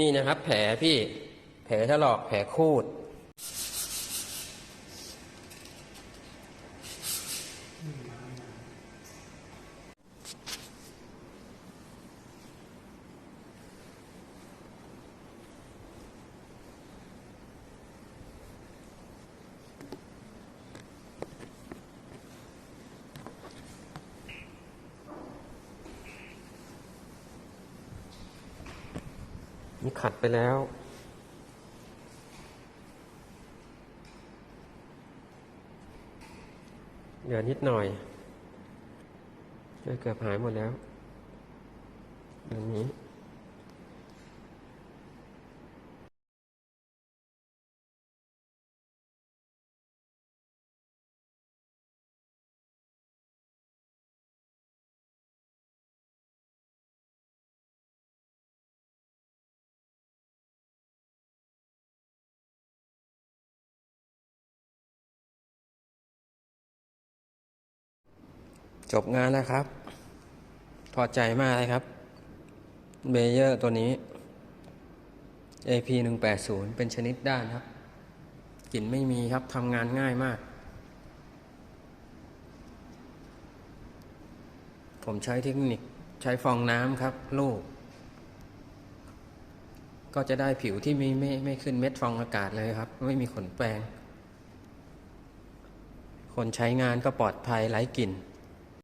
นี่นะครับ แผลพี่ แผลถลอกแผลคูด นี่ขัดไปแล้ว เหลือนิดหน่อยเกือบหายหมดแล้วตรงนี้ จบงานแล้วครับ พอใจมากเลยครับเบเยอร์ตัวนี้ AP 1 8 0เป็นชนิดด้านครับ กลิ่นไม่มีครับทำงานง่ายมาก ผมใช้เทคนิคใช้ฟองน้ำครับลูก ก็จะได้ผิวที่ไม่ไม่ไม่ขึ้นเม็ดฟองอากาศเลยครับ ไม่มีขนแปรงคนใช้งานก็ปลอดภัยไร้กลิ่น